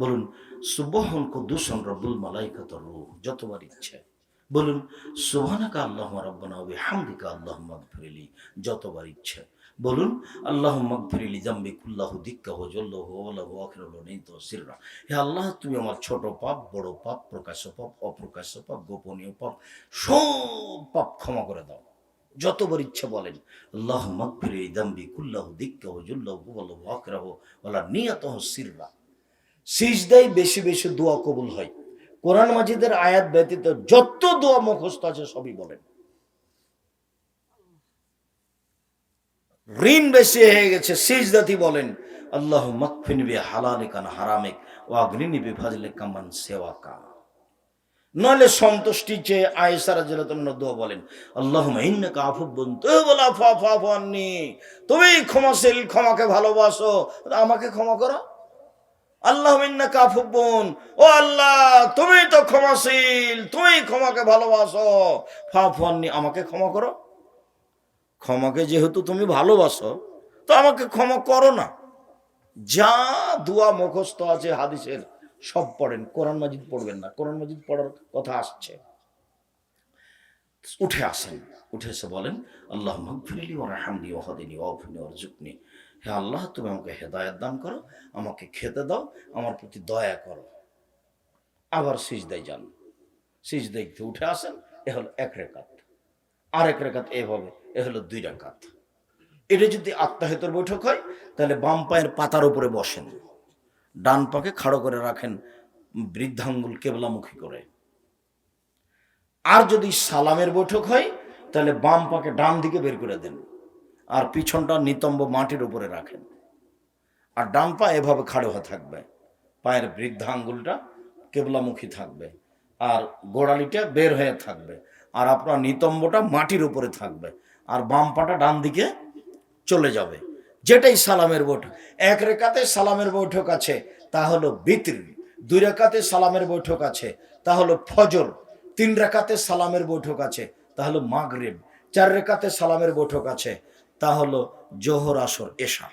বলুন, সুবহন কুদ্দুসন রব্বুল মালাইকাত রূহ যতবার ইচ্ছে। বলুন, সুবহানাকা আল্লাহুম্মা রাব্বানা ওয়া বিহামদিকা আল্লাহুম্মা গফিরলি যতবার ইচ্ছে। বলুন, আল্লাহুম্মা গফিরলি জামবি কুল্লাহু দিক্কাহু জল্লাহু ওয়ালাহু নিত সিররা। হে আল্লাহ, তুমি আমার ছোট পাপ, বড় পাপ, প্রকাশ্য পাপ, অপ্রকাশ্য পাপ, গোপনীয় পাপ, সব পাপ ক্ষমা করে দাও। যতবার ইচ্ছে বলেন আল্লাহ মকফিরে দাম্বি কুল্লাহু দিক্কাহু জল্লাহু ওয়ালাহু আখিরাহু ওয়ালা নিয়াতাহু সিররা। সিজদাই বেশি বেশি দোয়া কবুল হয়। কোরআন মাজিদের আয়াত ব্যতীত যত দোয়া মুখস্থ আছে সবই বলেন। ঋণ বেশি হয়ে গেছে, সিজদাতি বলেন, আল্লাহ মকফিন বি হালালিকান হারামিক ও অগ্নিনি বিভাজলে কামান সেওয়াকা। নইলে সন্তুষ্টি চেয়ে আয়েসারা জেলাতন্য দোয়া বলেন আল্লাহ ইন্নাকা আফুব্বুন তুবলা ফা ফা ফান্নি তুমি ক্ষমাশীল, ক্ষমাকে ভালোবাসো। আমাকে ক্ষমা করো। আল্লাহ আফুব্বুন ও আল্লাহ, তুমি তো ক্ষমাশীল, তুমি ক্ষমাকে ভালোবাসো। ফা ফান্নি আমাকে ক্ষমা করো। ক্ষমাকে যেহেতু তুমি ভালোবাসো, তো আমাকে ক্ষমা করো না। যা দুয়া মুখস্থ আছে হাদিসের, সব পড়েন। কোরআন মাজিদ পড়বেন না। কোরআন মাজিদ পড়ার কথা আসছে। উঠে আসেন, উঠে এসে বলেন আল্লাহ মকফিলি ও রাহামনি ওহাদিনী অফিনী অর্জুকনি হে আল্লাহ, তুমি আমাকে হেদায়ত দান করো, আমাকে খেতে দাও, আমার প্রতি দয়া করো। আবার সিজদাই যান। সিজদাই উঠে আসেন, এ হলো এক রেখাত। আর এক রেখাত এভাবে এ হলো দুই রেখাত। এটা যদি আত্মাহিতর বৈঠক হয়, তাহলে বাম পায়ের পাতার উপরে বসেন। ডান পাকে খাড়ো করে রাখেন বৃদ্ধাঙ্গুল কেবলামুখী করে। আর যদি সালামের বৈঠক হয়, তাহলে বাম পাকে ডান দিকে বের করে দেন। আর পিছনটা নিতম্ব মাটির উপরে রাখেন। আর ডান পা এভাবে খাড়ো হয়ে থাকবে। পায়ের বৃদ্ধা আঙ্গুলটা কেবলামুখী থাকবে। আর গোড়ালিটা বের হয়ে থাকবে। আর আপনার নিতম্বটা মাটির উপরে থাকবে। আর বাম পাটা ডান দিকে চলে যাবে। যেটাই সালামের বৈঠক। এক রেখাতে সালামের বৈঠক আছে, তা হলো বিত্র। দুই রেখাতে সালামের বৈঠক আছে, তা হলো ফজর। তিন রেখাতে সালামের বৈঠক আছে, তা হলো মাগরেব। চার রেখাতে সালামের বৈঠক আছে তা হলো জোহর আসর, এশা।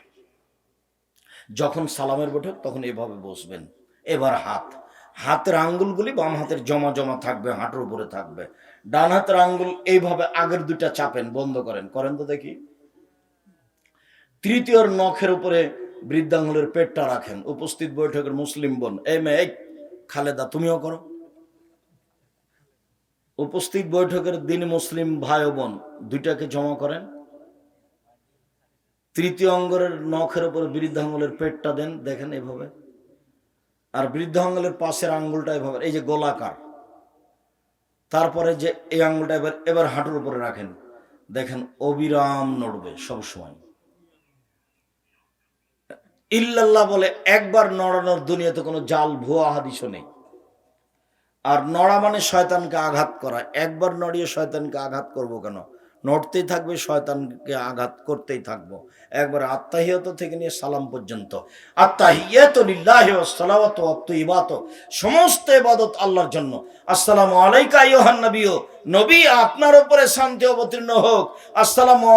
যখন সালামের বৈঠক, তখন এভাবে বসবেন। এবার হাত। হাতের আঙ্গুলগুলি বাম হাতের জমা জমা থাকবে, হাঁটুর উপরে থাকবে। ডান হাতের আঙ্গুল এইভাবে আগের দুইটা চাপেন, বন্ধ করেন। করেন তো দেখি। তৃতীয়র নখের উপরে বৃদ্ধাঙ্গুলের পেটটা রাখেন। উপস্থিত বৈঠকের মুসলিম বোন মেয়ে, এই খালেদা, তুমিও করো। উপস্থিত বৈঠকের দিন মুসলিম ভাই বোন দুইটাকে জমা করেন। তৃতীয় অঙ্গরের নখের উপরে বৃদ্ধাঙ্গুলের পেটটা দেন, দেখেন এভাবে। আর বৃদ্ধাঙ্গুলের পাশের আঙ্গুলটা এভাবে, এই যে গোলাকার। তারপরে যে এই আঙ্গুলটা এবার এবার হাঁটুর উপরে রাখেন। দেখেন অবিরাম নড়বে সবসময়। ইল্লাল্লাহ বলে, একবার নড়ানোর দুনিয়াতে কোনো জাল, ভুয়া হাদিসও নেই। আর নড়া মানে শয়তানকে আঘাত করা। একবার নড়িয়ে শয়তানকে আঘাত করব কেন? নড়তেই থাকবে, শয়তানকে আঘাত করতেই থাকব। একবার আত্মাহিয়ত থেকে নিয়ে সালাম পর্যন্ত। আত্মাহিয়ত তাইয়িবাত সমস্ত ইবাদত আল্লাহর জন্য। আসসালামু আলাইকা আইয়ুহান নবিয়্যু। নবী আপনার উপরে শান্তি অবতীর্ণ হোক। আসসালামু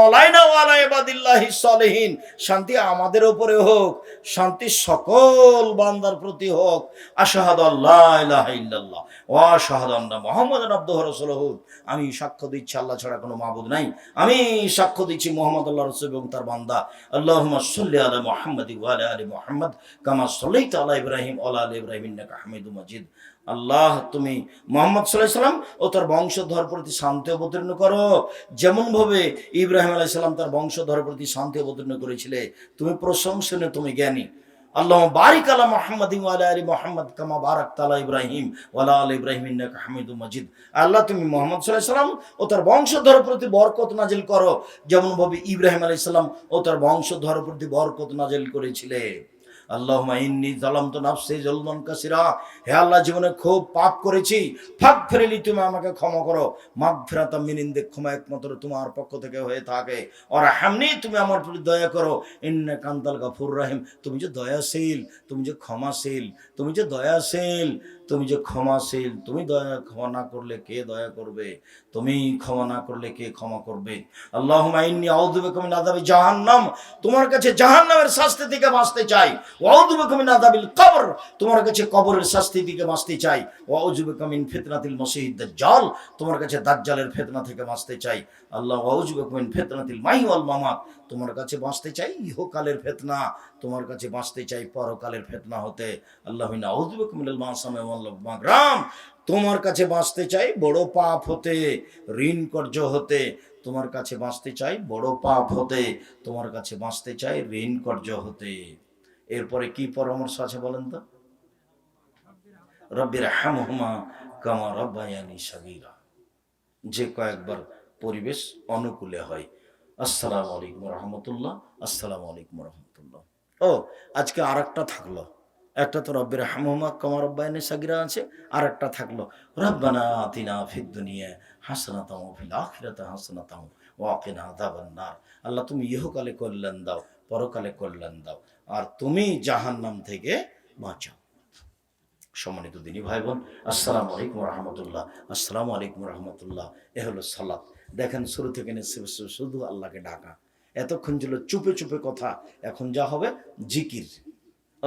শান্তি আমাদের উপরে হোক, শান্তি সকল বান্দার প্রতি হোক। আশহাদু আমি সাক্ষ্য দিচ্ছি, আল্লাহ ছাড়া কোনো মাবুদ নাই। আমি সাক্ষ্য দিচ্ছি মোহাম্মদ আল্লাহ রসুল এবং তার বান্দা। আল্লাহুম্মা সাল্লি আলা কামা সাল্লাইতা ইব্রাহিম ওয়া আলা আলি ইব্রাহিম ইন্নাকা হামিদুম মাজিদ। আল্লাহ, তুমি মোহাম্মদ সাল্লাম ও তার বংশধর প্রতি শান্তি অবতীর্ণ করো। যেমন ভাবে ইব্রাহিম আলাইহিস সালাম তার বংশধর প্রতি শান্তি অবতীর্ণ করেছিলে, তুমি প্রশংসনীয়, তুমি জ্ঞানী। আল্লাহ বারিক আলা মোহাম্মদ আলী মোহাম্মদ কামা বারাক তালা ইব্রাহিম ওয়ালা আল ইব্রাহিম হামিদুম মাজিদ। আল্লাহ, তুমি মোহাম্মদ সাল্লাহ সাল্লাম ও তার বংশধর প্রতি বরকত নাজিল করো। যেমন ভাবে ইব্রাহিম আলাইহিস সালাম ও তার বংশধর প্রতি বরকত নাজিল করেছিলে। আল্লাহ ইন্নি জালাম তো নাফসে জলমন কাসিরা। হে আল্লাহ, জীবনে খুব পাপ করেছি। ফাঁক ফেরেলি তুমি আমাকে ক্ষমা করো। মাগ ফেরাতাম মিনিন্দে ক্ষমা একমাত্র তোমার পক্ষ থেকে হয়ে থাকে। আর হামনি তুমি আমার প্রতি দয়া করো। ইন্না কান্তাল গাফুর রাহিম, তুমি যে দয়াশীল, তুমি যে ক্ষমাশীল, তুমি যে দয়াশীল। তুমি যে ক্ষমাশীল, তুমি দয়া, ক্ষমা না করলে কে দয়া করবে? তুমি ক্ষমা না করলে কে ক্ষমা করবে? আল্লাহ ইন্নি আউযু বিকা মিন আযাবি জাহান্নাম। তোমার কাছে জাহান্নামের শাস্তি থেকে বাঁচতে চাই। ওয়াউযু বিকা মিন আযাবিল কবর। তোমার কাছে কবরের শাস্তি থেকে বাঁচতে চাই। ওয়াউযু বিকা মিন ফিতনাতিল মসিহিদ দাজ্জাল। তোমার কাছে দাজ্জালের ফিতনা থেকে বাঁচতে চাই। আল্লাহ ওয়াউযু বিকা মিন ফিতনাতিল মাহি ওয়াল মামাত। তোমার কাছে বাঁচতে চাই ইহকালের ফিতনা। তোমার কাছে বাঁচতে চাই পরকালের ফিতনা হতে। আল্লাহ আউযু বিকা মিনাল মাসামে মাগরাম তোমার কাছে বাঁচতে চাই বড় পাপ হতে, ঋণ কর্য হতে, তোমার কাছে বাঁচতে চাই বড় পাপ হতে, তোমার কাছে বাঁচতে চাই ঋণ কর্য হতে। এরপরে কি পরামর্শ আছে বলেন তো? রব্বির হামহুমা কামা রব্বায়ানি সাগীরা। যে কয়েকবার পরিবেশ অনুকূলে হয়। আসসালামু আলাইকুম রহমতুল্লাহ, আসসালামু আলাইকুম রহমতুল্লাহ। ও, আজকে আর একটা থাকল। একটা তো রব্বির হামহুমা কামা রব্বায়ানি সাগীরা আছে আর একটা থাকল, রব্বানা আতিনা ফিদ দুনিয়া হাসনাতাম ফিল আখিরাতে হাসনাতাম ওয়াকিনা আযাবান নার। আল্লাহ তুমি ইহকালে কল্যাণ দাও, পরকালে কল্যাণ দাও, আর তুমি জাহান্নাম থেকে বাঁচাও। সম্মানিত দিনী ভাই বোন আসসালামু আলাইকুম রহমতুল্লাহ। আসসালামু আলাইকুম রহমতুল্লাহ, এ হলো সালাত। দেখেন শুরু থেকে শুধু আল্লাহকে ডাকা। এতক্ষণ ছিল চুপে চুপে কথা, এখন যা হবে জিকির।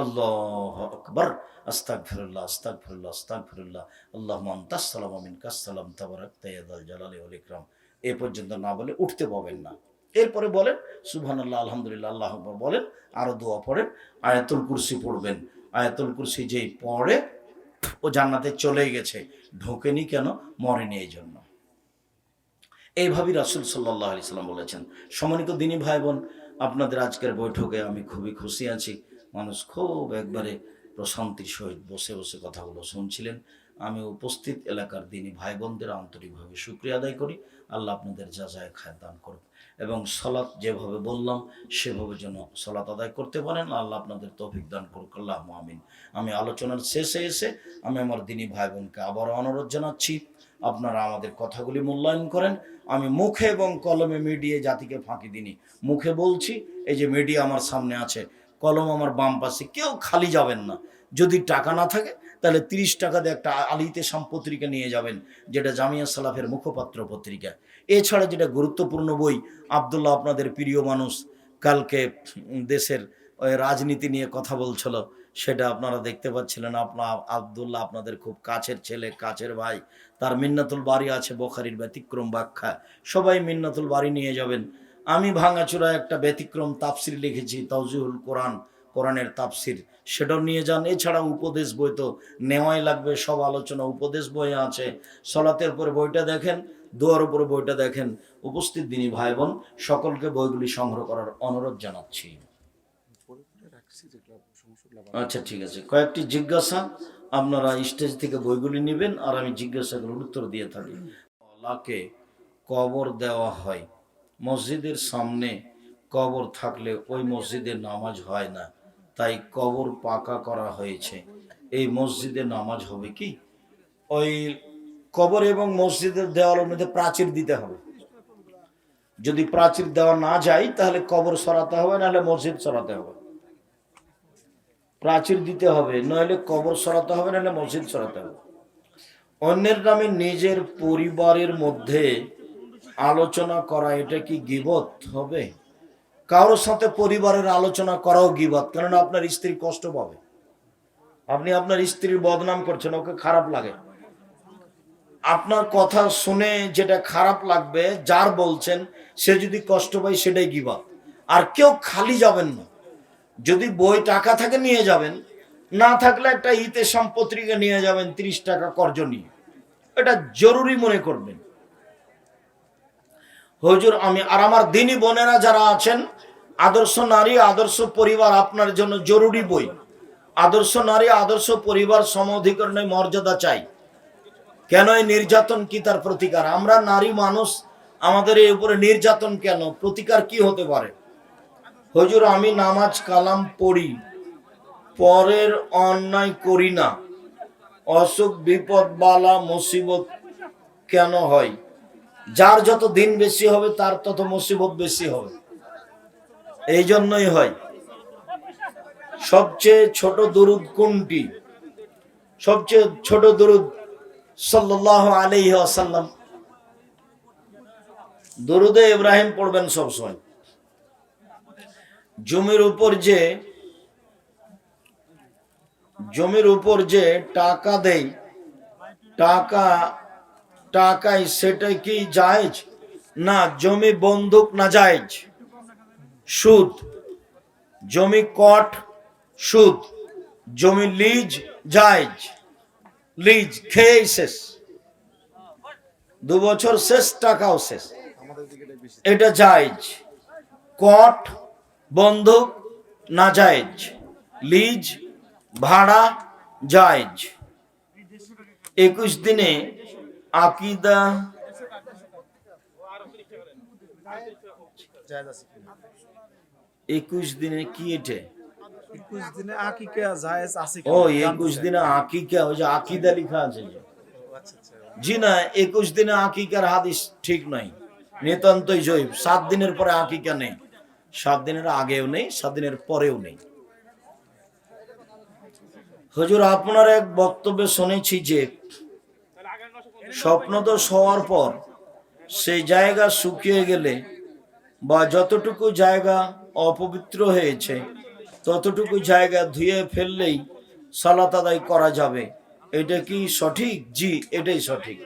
আল্লাহ আকবর আস্তাক ফিরুল্লাহ আস্তাক ফিরুল্লাহ আস্তাক ফিরুল্লাহ আল্লাহ মান্তাসালাম আমিন কাসালাম তাবারাক তাইয়াদাল জালালি ওয়াল ইকরাম। এ পর্যন্ত না বলে উঠতে পাবেন না। এরপরে বলেন, সুবহানাল্লাহ, আলহামদুলিল্লাহ, আল্লাহ আকবার বলেন, আরও দোয়া পড়েন, আয়াতুল কুরসি পড়বেন। আয়াতুল কুরসি যেই পড়ে, ও জান্নাতে চলে গেছে, ঢোকেনি কেন? মরেনি এই জন্য এইভাবেই রাসুল সাল্লাহ আলি সাল্লাম বলেছেন। সম্মানিত দিনী ভাই বোন, আপনাদের আজকের বৈঠকে আমি খুবই খুশি আছি। মানুষ খুব একবারে প্রশান্তির সহিত বসে বসে কথাগুলো শুনছিলেন। আমি উপস্থিত এলাকার দিনী ভাই বোনদের আন্তরিকভাবে শুক্রিয়া আদায় করি। আল্লাহ আপনাদের যা যায় খায় দান করুন এবং সলাৎ যেভাবে বললাম, সেভাবে যেন সলাৎ আদায় করতে পারেন। আল্লাহ আপনাদের তৌফিক দান করুক। আল্লাহ আমিন। আমি আলোচনার শেষে এসে আমি আমার দিনী ভাই বোনকে আবারও অনুরোধ জানাচ্ছি, আপনারা আমাদের কথাগুলি মূল্যায়ন করেন। আমি মুখে এবং কলমে মিডিয়ে জাতিকে ফাঁকি দিনি। মুখে বলছি, এই যে মিডিয়া আমার সামনে আছে কলম আমার বাম পাশে, কেউ খালি যাবেন না। যদি টাকা না থাকে, তাহলে তিরিশ টাকা দিয়ে একটা আলিতে সাম পত্রিকা নিয়ে যাবেন, যেটা জামিয়া সালাফের মুখপাত্র পত্রিকা। এছাড়া যেটা গুরুত্বপূর্ণ বই, আবদুল্লাহ আপনাদের প্রিয় মানুষ, কালকে দেশের রাজনীতি নিয়ে কথা বলছিল, সেটা আপনারা দেখতে পাচ্ছিলেন। আপনার আবদুল্লাহ আপনাদের খুব কাছের ছেলে, কাছের ভাই, তার মিন্নাতুল বাড়ি আছে, বোখারির ব্যতিক্রম ব্যাখ্যা। সবাই মিন্নাতুল বাড়ি নিয়ে যাবেন। আমি ভাঙাচোরা একটা ব্যতিক্রম তাফসির লিখেছি তাউজিহুল কোরআন, কোরআনের তাফসির। সেটাও নিয়ে যান। এছাড়া উপদেশ বই তো নেওয়াই লাগবে, সব আলোচনা উপদেশ বই আছে। সলাতের পরে বইটা দেখেন, দোয়ার উপরে বইটা দেখেন। উপস্থিত দিনী ভাই বোন সকলকে বইগুলি সংগ্রহ করার অনুরোধ জানাচ্ছি। আচ্ছা ঠিক আছে। কয়েকটি জিজ্ঞাসা আপনারা স্টেজ থেকে বইগুলি নেবেন, আর আমি জিজ্ঞাসাগুলোর উত্তর দিয়ে থাকি। আল্লাহকে কবর দেওয়া হয়। মসজিদের সামনে কবর থাকলে ওই মসজিদে নামাজ হয় না। তাই কবর পাকা করা হয়েছে। এই মসজিদে নামাজ হবে কি? ওই কবর এবং মসজিদের দেওয়ালের মধ্যে প্রাচীর দিতে হবে। যদি প্রাচীর দেওয়া না যায়, তাহলে কবর সরাতে হবে, নাহলে মসজিদ সরাতে হবে। প্রাচীর দিতে হবে, নইলে কবর সরাতে হবে, নাহলে মসজিদ সরাতে হবে। অন্যের নামে নিজের পরিবারের মধ্যে আলোচনা করা, এটা কি গিবত হবে? কারোর সাথে পরিবারের আলোচনা করাও গিবত, কেননা আপনার স্ত্রী কষ্ট পাবে। আপনি আপনার স্ত্রীর বদনাম করছেন, ওকে খারাপ লাগে। আপনার কথা শুনে যেটা খারাপ লাগবে, যার বলছেন, সে যদি কষ্ট পায়, সেটাই গিবত। আর কেউ খালি যাবেন না। যদি বই টাকা থাকে, নিয়ে যাবেন। না থাকলে একটা ইতে সম্পত্রিকা নিয়ে যাবেন, তিরিশ টাকা কর্জ নিয়ে। এটা জরুরি মনে করবেন। হজুর, আমি আর আমার দিনী বোনেরা যারা আছেন, আদর্শ নারী, আদর্শ পরিবার আপনার জন্য জরুরি বই। আদর্শ নারী, আদর্শ পরিবার সম অধিকরণের মর্যাদা চাই। কেন এই নির্যাতন কি তার প্রতিকার? আমরা নারী মানুষ, আমাদের এই উপরে নির্যাতন কেন? প্রতিকার কি হতে পারে? হজুর, আমি নামাজ কালাম পড়ি, পরের অন্যায় করি না। অসুখ, বিপদ, বালা, মুসিবত কেন হয়? যার যত দিন বেশি হবে, তার তত মুসিবত বেশি হবে। এই জন্যই হয়। সবচেয়ে ছোট দরুদ কোনটি? সবচেয়ে ছোট দরুদ সাল্লাহ আলাইহি আসাল্লাম দরুদে ইব্রাহিম পড়বেন সবসময়। জমির উপর যে, জমির উপর যে টাকা দেই, টাকা টাকায় সেটাই কি জায়েজ? না, জমি বন্দুক না জায়েজ? সুদ। জমি কট, সুদ। জমি লিজ, জায়েজ। লিজ খেয়েই শেষ। দু বছর শেষ, টাকাও শেষ। এটা জায়েজ। কট, বন্দুক না জায়েজ। লিজ, ভাড়া জায়েজ। একুশ দিনে আকিদা একুশ দিনে কি এটা? একুশ দিনে আকিকা জায়েজ আছে ও একুশ দিনে আকিকা ওই যে আকিদা লেখা আছে আচ্ছা আচ্ছা। জি না একুশ দিনে আকিকার হাদিস ঠিক নাই। নিতান্তই জৈব সাত দিনের পরে আকিকা নেই। সাত দিনের আগেও নেই সাত দিনের পরেও নেই। হুজুর আপনার এক বক্তব্যে শুনেছি যে স্বপ্ন তো শোয়ার পর, সেই জায়গা শুকিয়ে গেলে বা যতটুকু জায়গা অপবিত্র হয়েছে, ততটুকু জায়গা ধুয়ে ফেললেই সালাত আদায় করা যাবে। এটা কি সঠিক? জি, এটাই সঠিক।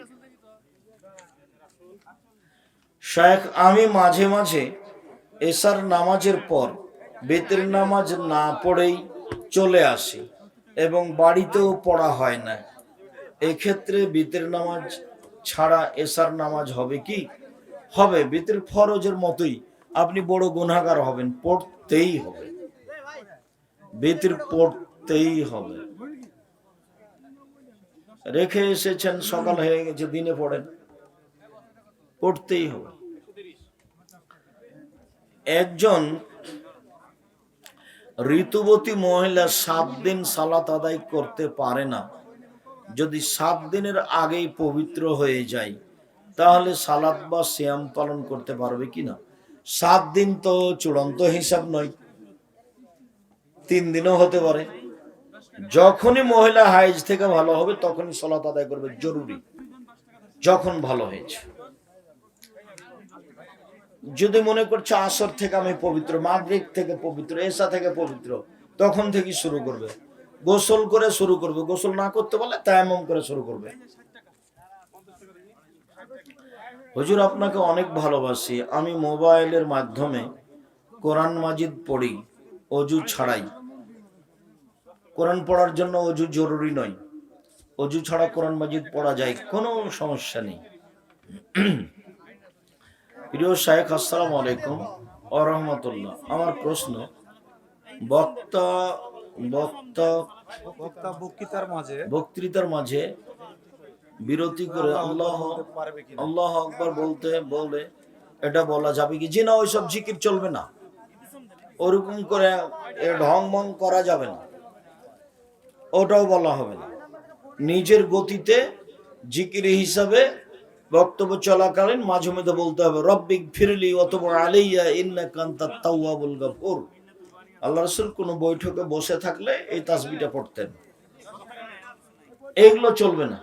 শেখ আমি মাঝে মাঝে এসার নামাজের পর বেতের নামাজ না পড়েই চলে আসি এবং বাড়িতেও পড়া হয় না। এক্ষেত্রে বেতের নামাজ ছাড়া এসার নামাজ হবে কি? হবে, বেতের ফরজের মতোই। আপনি বড় গুনাহগার হবেন, পড়তেই হবে। বেতের পড়তেই হবে। রেখে এসেছেন, সকাল হয়ে গেছে, দিনে পড়েন। পড়তেই হবে। একজন ঋতুবতী মহিলা সাত দিন সালাত আদায় করতে পারে না। যদি সাত দিনের আগেই পবিত্র হয়ে যায়, তাহলে সালাত বা শ্যাম পালন করতে পারবে কিনা সাত দিন তো চূড়ান্ত হিসাব নয়, তিন দিনও হতে পারে। যখনই মহিলা হাইজ থেকে ভালো হবে, তখনই সলাত আদায় করবে, জরুরি, যখন ভালো হয়েছে। যদি মনে করছে আসর থেকে আমি পবিত্র, মাগরিব থেকে পবিত্র এসা থেকে পবিত্র, তখন থেকে শুরু করবে। গোসল করে শুরু করবে। গোসল না করতে বলে তায়াম্মম করে শুরু করবে। হুজুর, আপনাকে অনেক ভালোবাসি। আমি মোবাইলের মাধ্যমে কোরআন মাজিদ পড়ি, অজু ছাড়াই। কোরআন পড়ার জন্য অজু জরুরি নয়। অজু ছাড়া কোরআন মাজিদ পড়া যায়, কোনো সমস্যা নেই। প্রিয় শাহেখ আসসালাম আলাইকুম। ও রহমতুল্লাহ। আমার প্রশ্ন, বক্তা বক্তা বক্তা বক্তৃতার মাঝে বিরতি করে আল্লাহ আল্লাহ আকবর বলতে বলে এটা বলা যাবে কি জি না ওইসব জিকির চলবে না ওরকম করে ঢং মং করা যাবে না ওটাও বলা হবে না নিজের গতিতে জিকির হিসাবে বক্তব্য চলাকালীন মাঝে মধ্যে বলতে হবে রব্বিক ফিরলি অথবা আলাইয়া ইন্না কান্তা তাওয়াবুল গাফুর আল্লাহ রসুল কোন বৈঠকে বসে থাকলে এই তাসবিটা পড়তেন। এইগুলো চলবে না।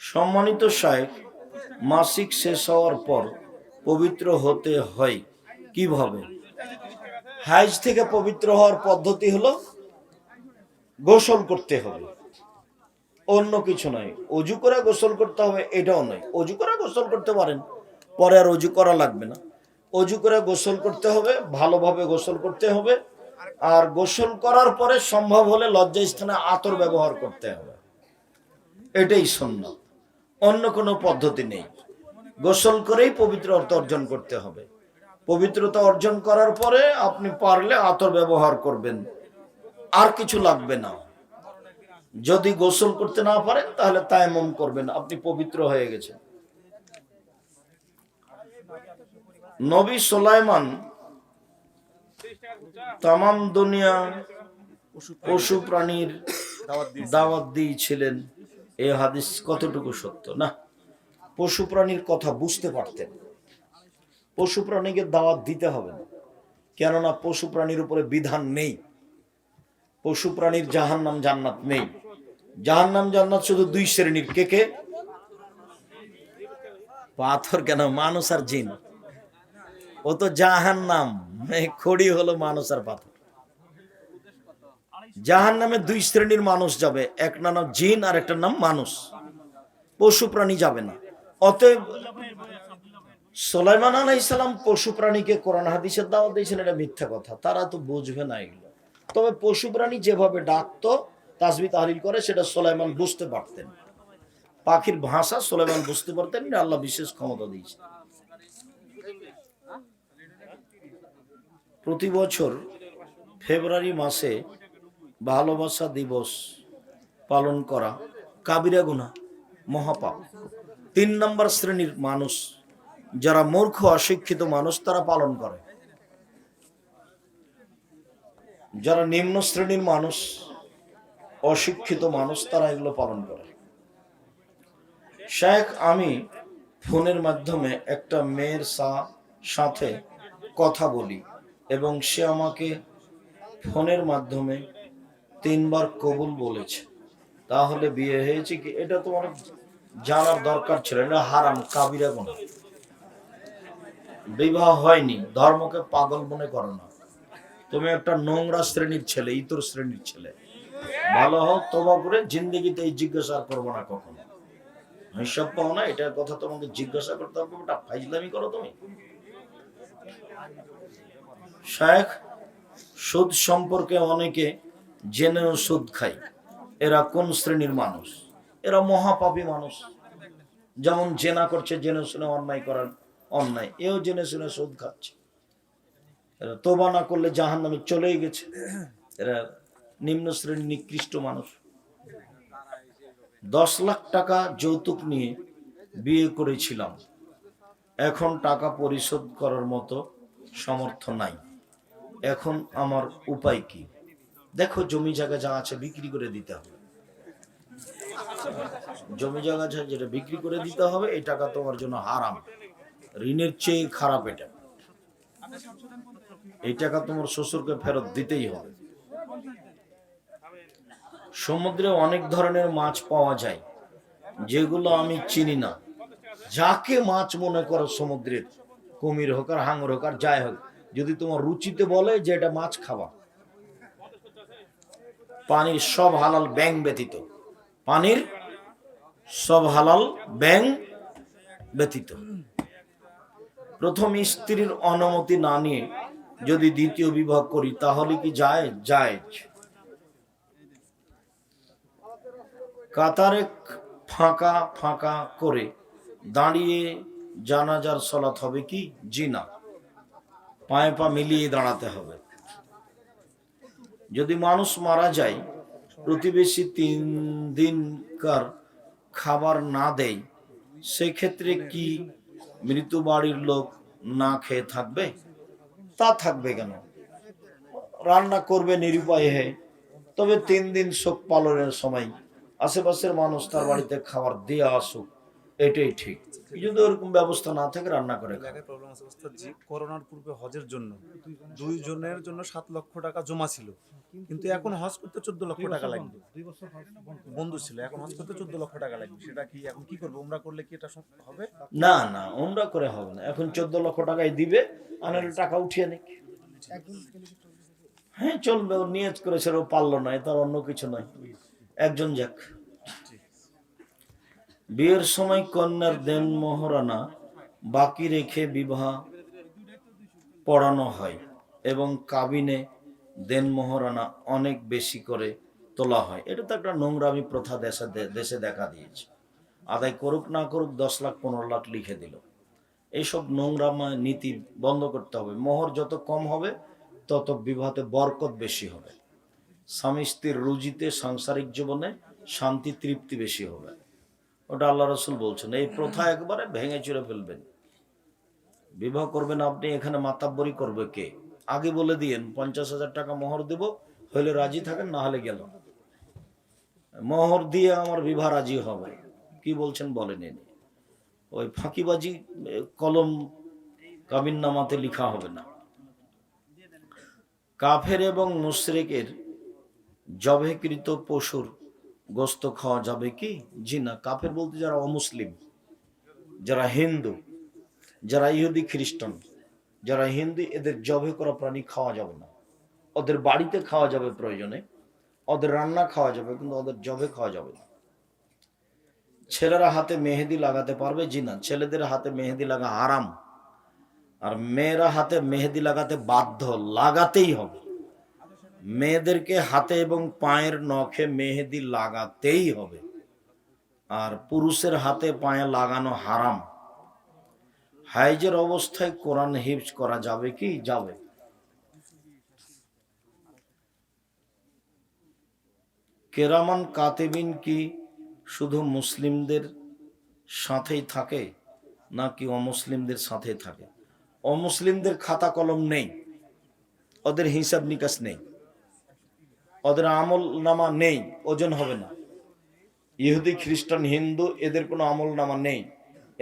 সম্মানিত শাহেখ মাসিক শেষ হওয়ার পর পবিত্র হতে হয় কীভাবে? হাইজ থেকে পবিত্র হওয়ার পদ্ধতি হলো গোসল করতে হবে। অন্য কিছু নয়, অজু করে গোসল করতে হবে, এটাও নয়। অজু করে গোসল করতে পারেন, পরে আর অজু করা লাগবে না। অজু করে গোসল করতে হবে, ভালোভাবে গোসল করতে হবে। আর গোসল করার পরে সম্ভব হলে লজ্জা স্থানে আতর ব্যবহার করতে হবে। এটাই সুন্নত। অন্য কোনো পদ্ধতি নেই। গোসল করেই পবিত্রতা অর্জন করতে হবে। পবিত্রতা অর্জন করার পরে আপনি পারলে আতর ব্যবহার করবেন। আর কিছু লাগবে না। যদি গোসল করতে না পারেন, তাহলে তায়াম্মম করবেন। আপনি পবিত্র হয়ে গেছেন। নবী সোলাইমান তামাম দুনিয়া পশু প্রাণীর দাওয়াত দিয়েছিলেন। এ হাদিস কতটুকু সত্য? না, পশু প্রাণীর কথা বুঝতে পারতেন। পশু প্রাণীকে দাওয়াত দিতে হবে না। কেননা পশু প্রাণীর উপরে বিধান নেই। পশু প্রাণীর জাহান নাম জান্নাত নেই। জাহান নাম জান্নাত শুধু দুই শ্রেণির। কে কে? পাথর কেন? মানুষ আর জিন। ও তো জাহান নাম খড়ি হলো মানুষ আর পাথর। জাহান নামে দুই শ্রেণির মানুষ যাবে। এক নাম জিন আর একটা নাম মানুষ। পশু প্রাণী যাবে না। অতএব সোলাইমান আলাইসালাম পশু প্রাণীকে কোরআন হাদিসের দাওয়াত দিয়েছেন এটা মিথ্যা কথা। তারা তো বুঝবে না এগুলো। তবে পশু প্রাণী যেভাবে ডাকতো তাসবি তাহলিল করে, সেটা সোলাইমান বুঝতে পারতেন। পাখির ভাষা সোলাইমান বুঝতে পারতেন আল্লাহ বিশেষ ক্ষমতা দিয়েছে প্রতি বছর ফেব্রুয়ারি মাসে ভালোবাসা দিবস পালন করা কাবিরা গুনা, মহাপাপ। তিন নম্বর শ্রেণির মানুষ, যারা মূর্খ, অশিক্ষিত মানুষ, তারা পালন করে। যারা নিম্ন শ্রেণির মানুষ, অশিক্ষিত মানুষ, তারা এগুলো পালন করে। শেখ, আমি ফোনের মাধ্যমে একটা মেয়ের সাথে কথা বলি। এবং সে আমাকে ফোনের মাধ্যমে তিনবার কবুল বলেছে। তাহলে বিয়ে হয়েছে কি? এটা তোমার জানার দরকার ছিল। এটা হারাম, কাবিরা গুনাহ। বিবাহ হয়নি, ধর্মকে পাগল মনে করো না। তুমি একটা নোংরা শ্রেণির ছেলে, ইতর শ্রেণির ছেলে। ভালো হোক তোমা করে জিন্দগিতে এই জিজ্ঞাসা করব না কখনো। হিসাব পাও না, এটার কথা তোমাকে জিজ্ঞাসা করতে হবে, ওটা ফাইজলামি করো তুমি। শেখ সুদ সম্পর্কে অনেকে জেনেও সুদ খায়। এরা কোন শ্রেণির মানুষ? এরা মহাপাপী মানুষ। যেমন জেনা করছে, জেনে শুনে অন্যায় করার অন্যায়। এও জেনে শুনে সুদ খাচ্ছে। এরা তোবা না করলে জাহান নামে চলেই গেছে। এরা নিম্ন শ্রেণির নিকৃষ্ট মানুষ। দশ লাখ টাকা যৌতুক নিয়ে বিয়ে করেছিলাম। এখন টাকা পরিশোধ করার মতো সামর্থ্য নাই। এখন আমার উপায় কি? দেখো জমি জায়গা যা আছে বিক্রি করে দিতে হবে। জমি জায়গা যেটা বিক্রি করে দিতে হবে, এই টাকা তোমার জন্য হারাম। ঋণের চেয়ে খারাপ এটা। এই টাকা তোমার শ্বশুরকে ফেরত দিতেই হবে। সমুদ্রে অনেক ধরনের মাছ পাওয়া যায়, যেগুলো আমি চিনি না। যাকে মাছ মনে করো সমুদ্রের, কুমির হোক আর হাঙর হোক আর যাই হোক যদি তোমার রুচিতে বলে যে এটা মাছ খাওয়া। পানির সব হালাল ব্যাং ব্যতীত। পানির সব হালাল ব্যাং ব্যতীত। প্রথম স্ত্রীর অনুমতি না নিয়ে যদি দ্বিতীয় বিবাহ করি, তাহলে কি যায়? যায় কাতারে ফাঁকা ফাঁকা করে দাঁড়িয়ে জানাজার সলাত হবে কি? জি না পায়ে পা মিলিয়ে দাঁড়াতে হবে। যদি মানুষ মারা যায়, প্রতিবেশী তিন দিনকার খাবার না দেয়, সেক্ষেত্রে কি মৃত বাড়ির লোক না খেয়ে থাকবে? তা থাকবে কেন? রান্না করবে নিরুপায় হয়ে। তবে তিন দিন শোক পালনের সময় আশেপাশের মানুষ তার বাড়িতে খাবার দিয়ে আসুক, এটাই ঠিক। ওরকম ব্যবস্থা না থাকে রান্না করে। এলাকায় প্রবলেম আছে ওস্তাদ জি করোনার পূর্বে হজের জন্য দুই জনের জন্য সাত লক্ষ টাকা জমা ছিল। কিন্তু এখন হজ করতে চোদ্দ লক্ষ টাকা লাগবে। বন্ধু ছিল এখন হজ করতে চোদ্দ লক্ষ টাকা লাগবে। সেটা কি এখন কি করব? করলে কি এটা হবে? না না ওমরা করে হবে না। এখন চোদ্দ লক্ষ টাকাই দিবে আনার টাকা উঠিয়ে নিক। হ্যাঁ চলবে ও নিয়ত করেছে ও পারল না তার অন্য কিছু নয়। একজন যাক। বিয়ের সময় কন্যার দেন মোহরানা, বাকি রেখে বিবাহ পড়ানো হয় এবং কাবিনে দেন মোহরানা অনেক বেশি করে তোলা হয়। এটা তো একটা নোংরামি প্রথা দেশে দেশে দেখা দিয়েছে। আদায় করুক না করুক দশ লাখ পনেরো লাখ লিখে দিল। এইসব নোংরামা নীতি বন্ধ করতে হবে। মোহর যত কম হবে, তত বিবাহতে বরকত বেশি হবে। স্বামী স্ত্রীর রুজিতে, সাংসারিক জীবনে শান্তি, তৃপ্তি বেশি হবে। ওটা আল্লাহ রসুল বলছেন, এই প্রথা একবারে ভেঙে চুরে ফেলবেন। বিবাহ করবেন আপনি, এখানে মাতাব্বরি করবে কে? আগে বলে দিয়েন, পঞ্চাশ হাজার টাকা মোহর দেব হলে রাজি থাকেন, না হলে গেল। মোহর দিয়ে আমার বিবাহ রাজি হবে। কি বলছেন বলেন এনে। ওই ফাঁকিবাজি, কলম কাবিন নামাতে লিখা হবে না। কাফের এবং মুশরেকের জবেকৃত পশুর গোস্ত খাওয়া যাবে কি? জি না। কাফের বলতে যারা অমুসলিম, যারা হিন্দু, যারা ইহুদি, খ্রিস্টান, যারা হিন্দু, এদের জবে করা প্রাণী খাওয়া যাবে না। ওদের বাড়িতে খাওয়া যাবে প্রয়োজনে, ওদের রান্না খাওয়া যাবে, কিন্তু ওদের জবে খাওয়া যাবে না। ছেলেরা হাতে মেহেদি লাগাতে পারবে? জি না। ছেলেদের হাতে মেহেদি লাগা হারাম, আর মেয়েরা হাতে মেহেদি লাগাতে বাধ্য, লাগাতেই হবে। মেয়েদেরকে হাতে এবং পায়ের নখে মেহেদি লাগাতেই হবে। আর পুরুষের হাতে পায়ে লাগানো হারাম। হাইজের অবস্থায় কোরআন হিফজ করা যাবে কি? যাবে। কেরামান কাতেবিন কি শুধু মুসলিমদের সাথেই থাকে নাকি অমুসলিমদের সাথে থাকে? অমুসলিমদের খাতা কলম নেই। ওদের হিসাব নিকাশ নেই। ওদের আমল নামা নেই, ওজন হবে না। ইহুদি, খ্রিস্টান, হিন্দু, এদের কোনো আমল নামা নেই।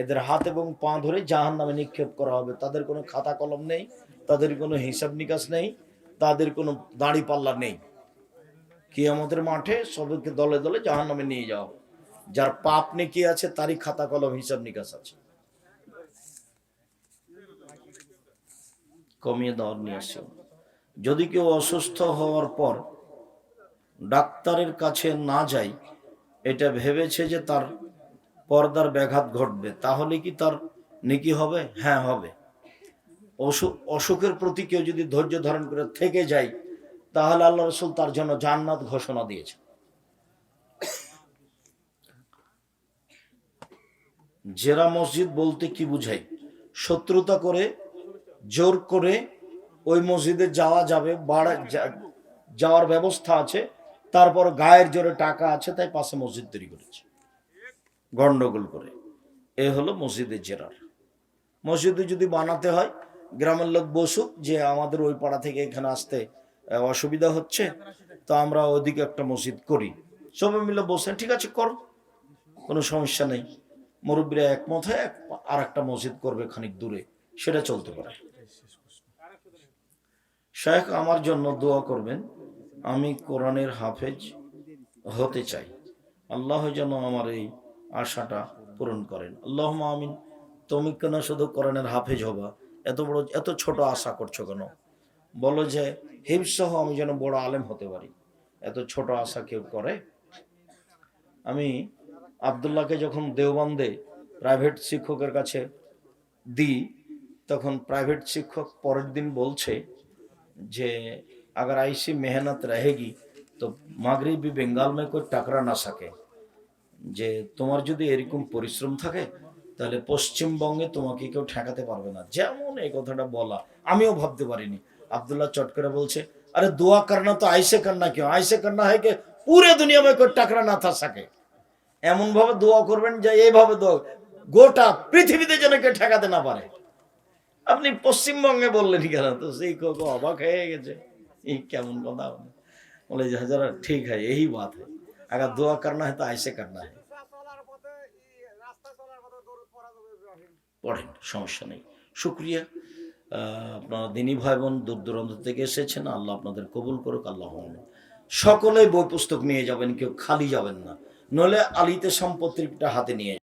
এদের হাত এবং পা ধরে জাহান নামে নিক্ষেপ করা হবে। তাদের কোনো খাতা কলম নেই, তাদের কোনো হিসাব নিকাশ নেই, তাদের কোনো দাড়ি পাল্লা নেই। কি আমাদের মাঠে সবাইকে দলে দলে জাহান নামে নিয়ে যাও যার পাপ নেকি আছে, তারই খাতা কলম, হিসাব নিকাশ আছে। কমিয়ে দেওয়ার নিয়ে আসছে যদি কেউ অসুস্থ হওয়ার পর ডাক্তারের কাছে না যায় এটা ভেবেছে যে তার পর্দার ব্যাঘাত ঘটবে। তাহলে কি তার নেকি হবে? হ্যাঁ হবে। অসুখ অসুখের প্রতি কেউ যদি ধৈর্য ধারণ করে থেকে যায়, তাহলে আল্লাহ রসুল তার জন্য জান্নাত ঘোষণা দিয়েছে জেরা মসজিদ বলতে কি বুঝাই? শত্রুতা করে, জোর করে ওই মসজিদে যাওয়া যাবে, বাড়া যাওয়ার ব্যবস্থা আছে তারপর গায়ের জোরে টাকা আছে, তাই পাশে মসজিদ তৈরি করেছে। গন্ডগোল করে। এ হলো মসজিদের জেরার। মসজিদে যদি বানাতে হয়, গ্রামের লোক বসুক যে আমাদের ওই পাড়া থেকে এখানে আসতে অসুবিধা হচ্ছে, তো আমরা ওদিকে একটা মসজিদ করি। সবাই মিলে বসে, ঠিক আছে, কর। কোনো সমস্যা নেই। মুরব্বীরা একমত হয়ে আর একটা মসজিদ করবে খানিক দূরে। সেটা চলতে পারে। শেখ আমার জন্য দোয়া করবেন আমি কোরআনের হাফেজ হতে চাই। আল্লাহ যেন আমার এই আশাটা পূরণ করেন। আল্লাহ আমিন। তুমি কেন শুধু কোরআনের হাফেজ হবা? এত বড়, এত ছোট আশা করছ কেন? বলো যে হিমসহ আমি যেন বড় আলেম হতে পারি। এত ছোট আশা কেউ করে? আমি আবদুল্লাহকে যখন দেওবন্দে প্রাইভেট শিক্ষকের কাছে দিই, তখন প্রাইভেট শিক্ষক পরের দিন বলছে যে अगर ऐसी मेहनत रहेगी তো মাগরিবি বেঙ্গল মে কোই টাকরা না সকে যে তোমার যদি এরকম পরিশ্রম থাকে তাহলে পশ্চিমবঙ্গে তোমাকে কেউ ঠেকাতে পারবে না যেমন এই কথাটা বলা আমিও ভাবতে পারিনি আব্দুল্লাহ চট করে বলছে अरे दुआ करना तो ऐसे करना क्यों ऐसे करना है कि पूरे दुनिया में कोई टकरा না থা সকে এমন ভাবে দোয়া করবেন যে এইভাবে দোয়া গোটা পৃথিবীতে যেন কেউ ঠেকাতে না পারে আপনি পশ্চিমবঙ্গে বললেন কেন তো সেই কোকো অবাক হয়ে গেছে এই কেমন কথা বলে बोले जी हजरा ठीक है यही बात है अगर दुआ करना है तो ऐसे करना है পড়েন সমস্যা নেই শুক্রিয়া আহ, আপনারা দিনী ভাই বোন দূর দূরান্ত থেকে এসেছেন আল্লাহ আপনাদের কবুল করুক আল্লাহ আমিন। সকলে বই পুস্তক নিয়ে যাবেন কেউ খালি যাবেন না নলে আলিতে সম্পত্তিটা হাতে নিয়ে